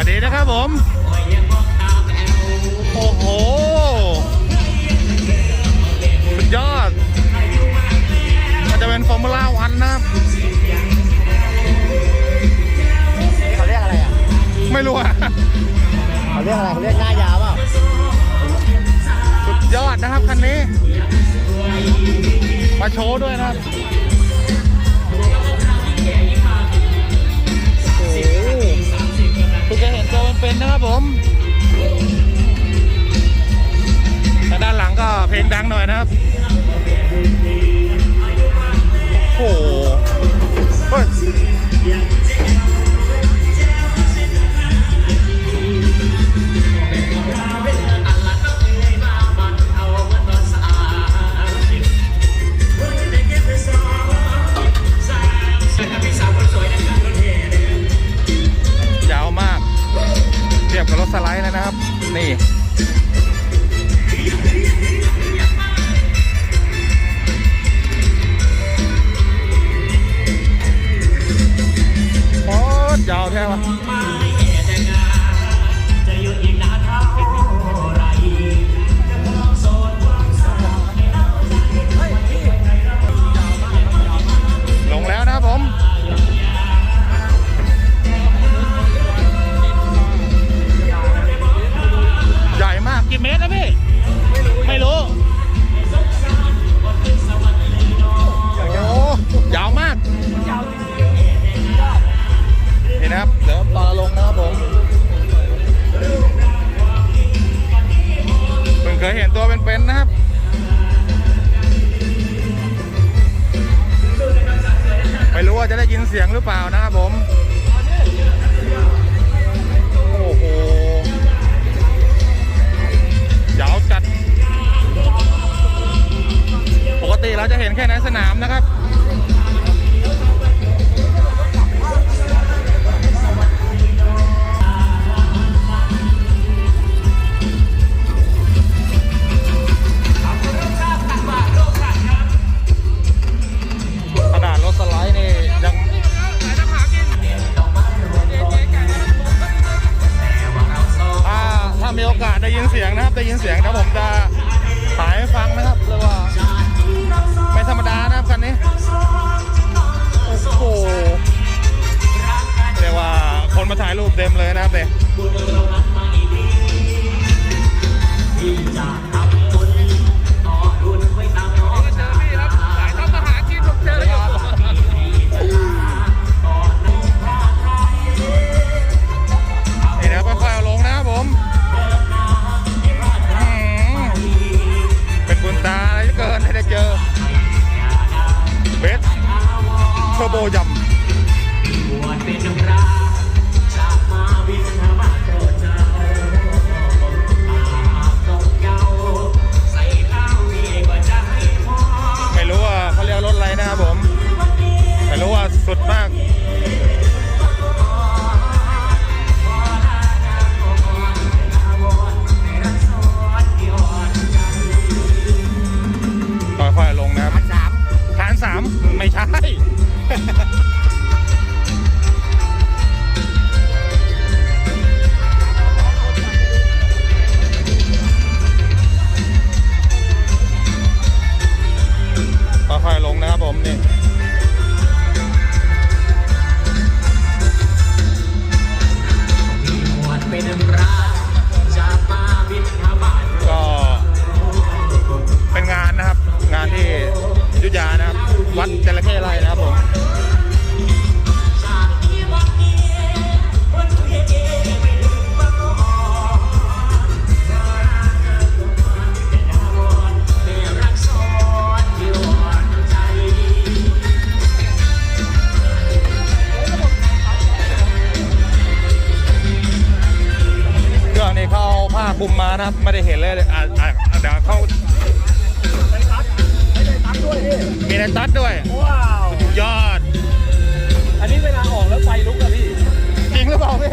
วัสดีนะครับผม โอ้โห สุดยอด มันจะเป็นฟอร์มูล่าวันนะครับเขาเรียกอะไรอะ ไม่รู้อะเขาเรียกอะไรเขาเรียกหน้ายาวเปล่าสุดยอดนะครับคันนี้ มาโชว์ด้วยนะครับ เป็นนะครับผมทางด้านหลังก็เพลงดังหน่อยนะครับ นี่ นะครับได้ยินเสียงครับผมจะถ่ายให้ฟังนะครับเรียกว่าไม่ธรรมดานะครับคันนี้ โอ้โหเรียกว่าคนมาถ่ายรูปเต็มเลยนะครับเนี่ยาอะไรเหลือเกินให้ได้เจอเบสเทอร์โบยำไม่รู้ว่า วัดจระเข้ไรนะครับผมเครื่องนี้เขาเอาผ้าคลุมมานะครับ ไม่ได้เห็นเลยอะเดี๋ยวเขา มีในตัดด้วยว้าวยอด อันนี้เวลาออกแล้วไฟลุกอะพี่จริงหรือเปล่าพี่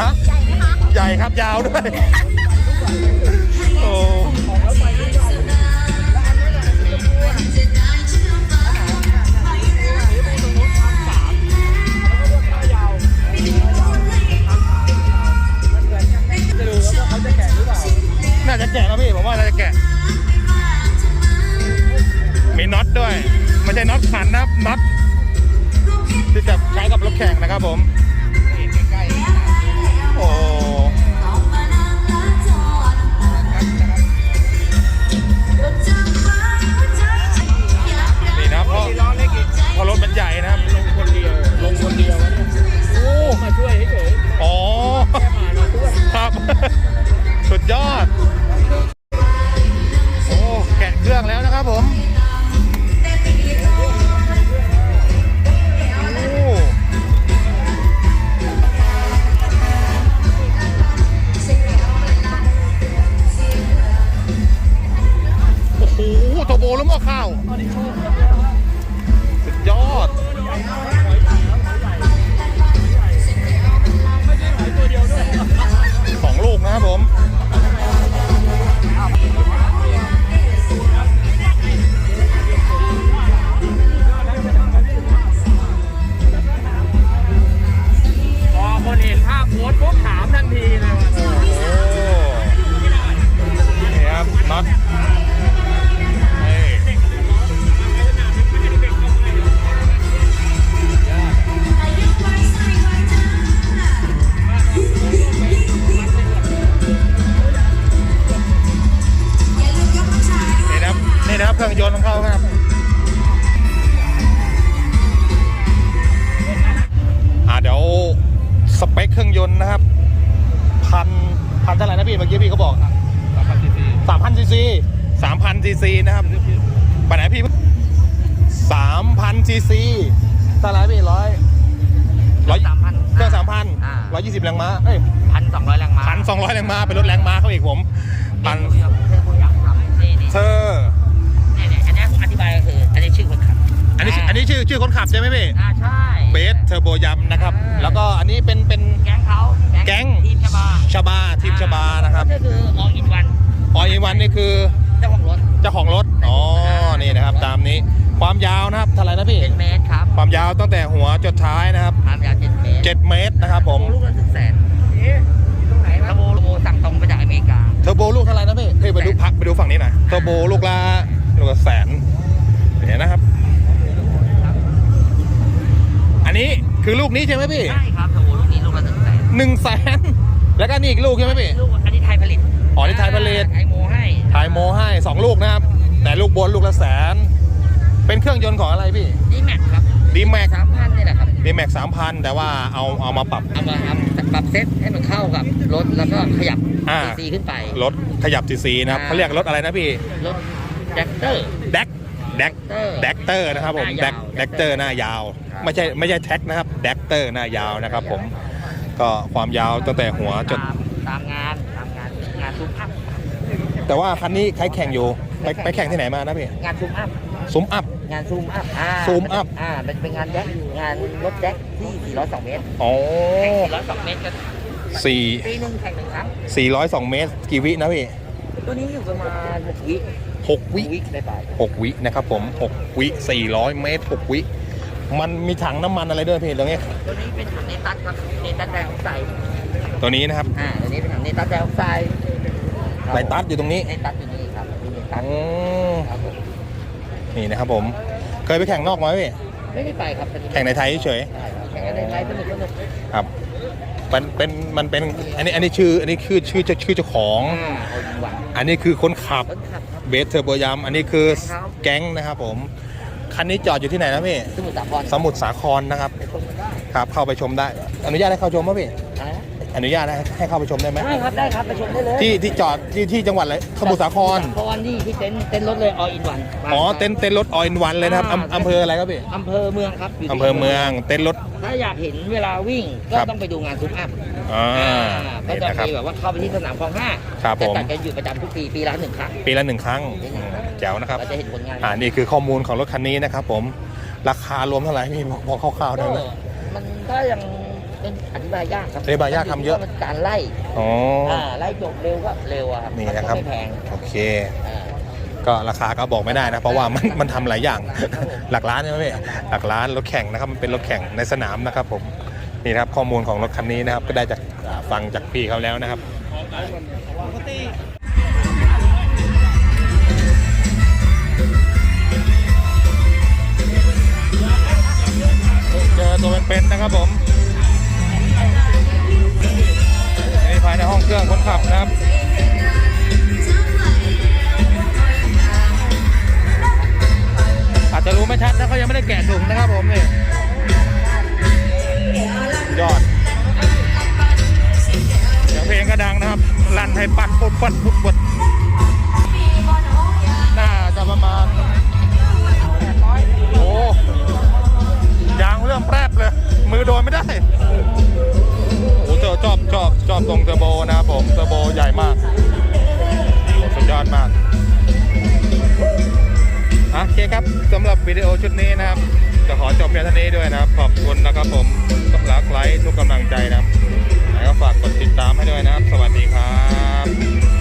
ฮะใหญ่ครับยาวด้วย ขันนะครับน็อตที่จะใช้กับรถแข่งนะครับผมโอ้นี่นะครับเพราะล้อเล็กอีกเพราะรถมันใหญ่นะครับลงคนเดียวลงคนเดียวโอ้มาช่วยเฉย โทโบแล้วหม้อข้าว สุดยอด สองลูกนะครับผม ซีซีนะครับไปไหนพี่สามพันซีซีเท่าไหร่พี่ร้อยร้อยสามพันเครื่องสามพันอ่าร้อยยี่สิบแรงม้าเอ้ยพันสองร้อยแรงม้าพันสองร้อยแรงม้าเป็นรถแรงม้าเขาอีกผมพันเธอคุณอยากทำนี่นี่เธอนี่นี่อันนี้ผมอธิบายก็คืออันนี้ชื่อคนขับอันนี้ชื่ออันนี้ชื่อชื่อคนขับใช่ไหมพี่อ่าใช่เบสเทอร์โบยัมนะครับอ่าแล้วก็อันนี้เป็นเป็นแก๊งเขาแก๊งทีมชบาชาบาทีมชาบานะครับก็คือ all in one ออยวันนี่คือเจ้าของรถ เจ้าของรถ อ๋อ นี่นะครับตามนี้ ความยาวนะครับเท่าไหร่นะพี่เป็นเมตรครับ ความยาวตั้งแต่หัวจดท้ายนะครับ ความยาวเจ็ดเมตร7เมตรนะครับผม ลูกละถึงแสนตรงไหนระโบระโบสั่งตรงมาจากอเมริกา เทอร์โบลูกเท่าไหร่นะพี่เฮ้ยไปดูพักไปดูฝั่งนี้หน่อย เทอร์โบลูกละลูกละแสนเห็นนะครับ อันนี้คือลูกนี้ใช่ไหมพี่ ใช่ครับระโบลูกนี้ลูกละถึงแสนหนึ่งแสนแล้วก็นี่อีกลูกใช่ไหมพี่ ลูกอั นนี้ไทยผลิตอ๋อนี่ไทยผลิตไทยโมให้ถ่ายโมให้สองลูกนะครับ แต่ลูกบนลูกละแสน เป็นเครื่องยนต์ของอะไรพี่นี่แม็กครับดีแม็กสามพันนี่แหละครับดีแม็กสามพันแต่ว่าเอาเอามาปรับเอามาทำปรับเซตให้มันเข้ากับรถแล้วก็ขยับอ่าซีขึ้นไปรถขยับซีซีนะครับอ่าเขาเรียกรถอะไรนะพี่รถแจ็คเตอร์แดกแดกเตอร์แดกเตอร์นะครับผมหแดน้ากยาวแดกเตอร์หน้ายาวครับไม่ใช่ไม่ใช่แท็กนะครับแดกเตอร์หน้ายาวนะครับผมก็ความยาวตั้งแต่หัวจนตามตามงานตามงานงานซูมอัพ แต่ว่าคันนี้ใครแข่งอยู่ไปไปแข่งที่ไหนมานะพี่งานซูมอัพซุ้มอัพ งานซูมอัพอ่าซูมอัพอ่าเป็นเป็นงานแจ็คงานรถแจ็คที่402เมตรอ๋อแข่ง402เมตรกันสี่ปีหนึ่งแข่งหนึ่งครั้งสี่ร้อยสองเมตรกี่วินะพี่ตัวนี้อยู่ประมาณ6วิหกวิวิได้ไปหกวินะครับผมหกวิสี่ร้อยเมตรหกวิ มันมีถังน้ำมันอะไรด้วยพี่ตรงนี้ ตัวนี้เป็นถังเนตัสครับเนตัสไดออกไซด์ตัวนี้นะครับ อ่าตัวนี้เป็นถังเนตัสไดออกไซด์ ครับไลตัสอยู่ตรงนี้เนตัสอยู่นี่ครับมีเนตัอืสมครับผมนี่นะครับผม เคยไปแข่งนอกไหมพี่ ไม่ได้ไปครับตัวนี้แข่งในไทยเฉย ใช่ครับแข่งในไทยสนุกสนุกครับ มันเป็นมันเป็นอันนี้อันนี้ชื่ออันนี้คือชื่อชื่อชื่อเจ้าของ อ่าเอาดีกว่าอันนี้คือคนขับรถขับครับ เบสเทอร์โบยามอันนี้คือครับ แก๊งนะครับผม คันนี้จอดอยู่ที่ไหนนะพี่ สมุทรสาครสมุทรสาครนะครับ ไปชมกันได้ครับเข้าไปชมได้ อนุญาตให้เข้าชมไหมพี่นะ อนุญาตให้ให้เข้าไปชมได้ไหมได้ครับได้ครับไปชมได้เลยที่ที่จอดที่ที่จังหวัดอะไรสมุทรสาครสมุทรสาครนี่ที่เต็นท์เต็นท์รถเลย all in one อ๋อเต็นท์เต็นท์รถออยน์วันเลยนะครับอำอำเภออะไรครับพี่อำเภอเมืองครับยู่ที่อำเภอเมืองเต็นท์รถ ถ้าอยากเห็นเวลาวิ่งก็ครับ ต้องไปดูงานซุ้มอัพอ่าก็นี่จะนะครับ มีแบบว่าเข้าไปที่สนามคลองห้าครับจะผม จัดกันอยู่ประจำทุกปีปีละหนึ่งครั้งปีละหนึ่งครั้งอืมแจ๋วนะครับ เราจะเห็นผลงานอ่านี่คือข้อมูลของรถคันนี้นะครับผม ราคารวมเท่าไหร่พี่พอคร่าวๆได้ก็ไหมมันถ้ายัง เป็นอธิบายยากครับอธิบายยากทำเยอะ มันการไล่อ๋ออ่าไล่จบเร็วก็เร็วอะครับนี่มันะครับก็ไม่แพงโอเค อ่า ก็ราคาก็บอกไม่ได้นะ เพราะว่ามันมันทำหลายอย่าง หลักล้านใช่ไหมพี่หลักล้านรถแข่งนะครับ มันเป็นรถแข่งในสนามนะครับผมนี่นะครับข้อมูลของรถคันนี้นะครับ ก็ได้จากอ่าฟังจากพี่เขาแล้วนะครับตัวเป็นๆนะครับผม ในห้องเครื่องคนขับนะครับอาจจะรู้ไม่ชัดนะเขายังไม่ได้แกะถุงนะครับผมนี่ยอดเสียงเพลงก็ดังนะครับ ลั่นให้ปัดปุดปัดปุดปุดน่าจะประมาณโอ้ยางเริ่มแปรบเลย มือโดนไม่ได้ อบชอบตรงเทอร์โบนะครับผมเทอร์โบใหญ่มากสุดยอดมากโอเคครับสำหรับวิดีโอชุดนี้นะครับจะขอจบเพียงเท่านี้ด้วยนะครับ ขอบคุณนะครับผมสำหรับไลค์ทุกกำลังใจนะครับแล้วก็ฝากกดติดตามให้ด้วยนะครับ สวัสดีครับ